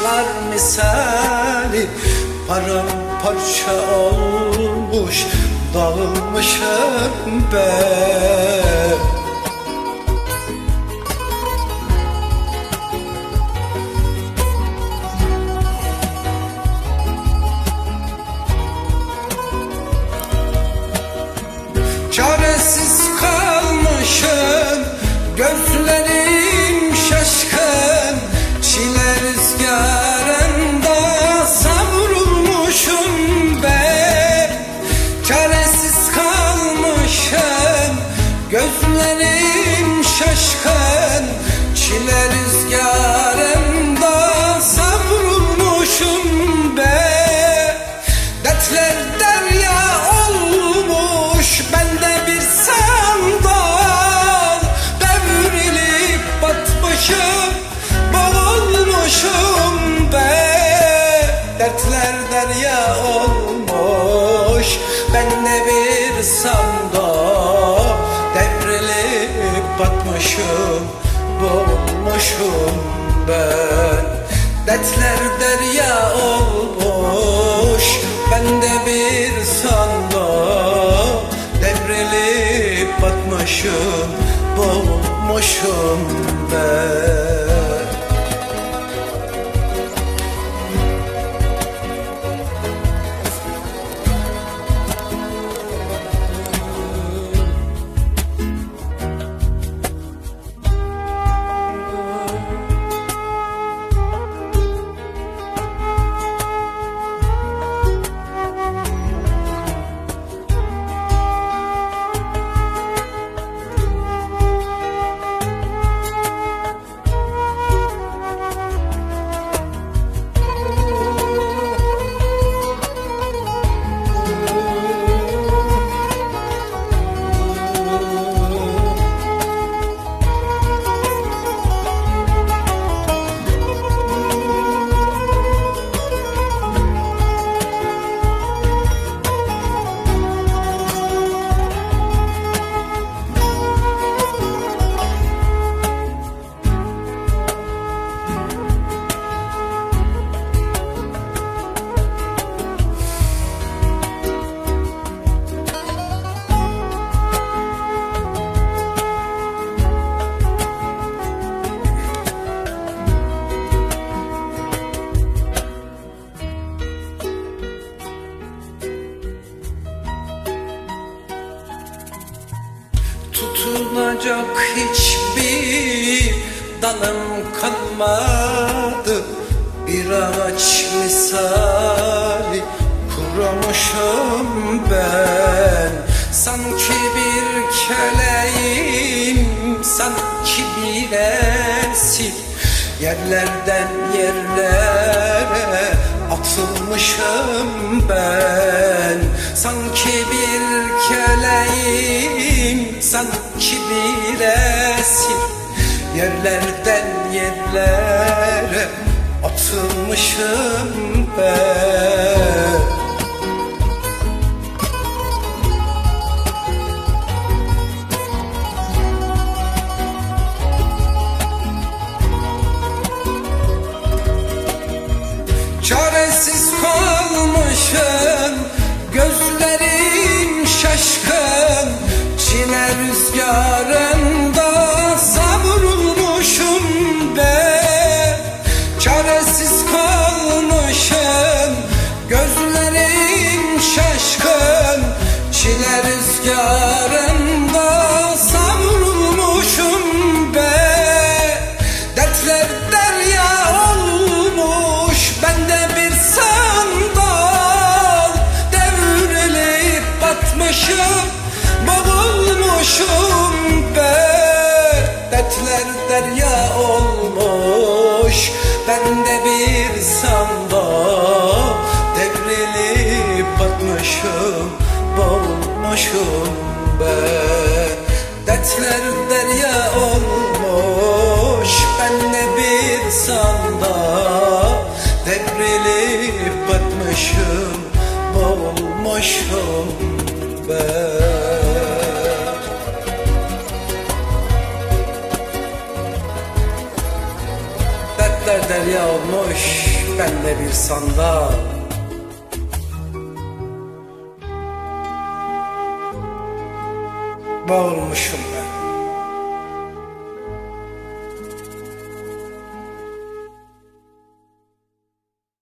taşlar misali Paramparça olmuş dağılmışım ben. Çaresiz kalmışım Gözlerim sandal Devrilip batmışım Boğulmuşum ben. Dertler derya olmuş Bende bir sanda Devrilip batmışım Boğulmuşum ben Tutunacak hiçbir dalım kalmadı. Bir ağaç misali kurumuşum ben. Sanki bir köleyim, sanki bir esir Yerlerden yerlere atılmışım ben. Sanki köleyim, sanki bir esir Yerlerden yerlere atılmışım ben. Çaresiz kalmışım Gözlerim Dertler derya olmuş Ben de bir sanda Devrilip batmışım Boğulmuşum ben Dertler derya olmuş Ben de bir sanda Devrilip batmışım Boğulmuşum ben derya olmuş Ben de bir sandal. Boğulmuşum ben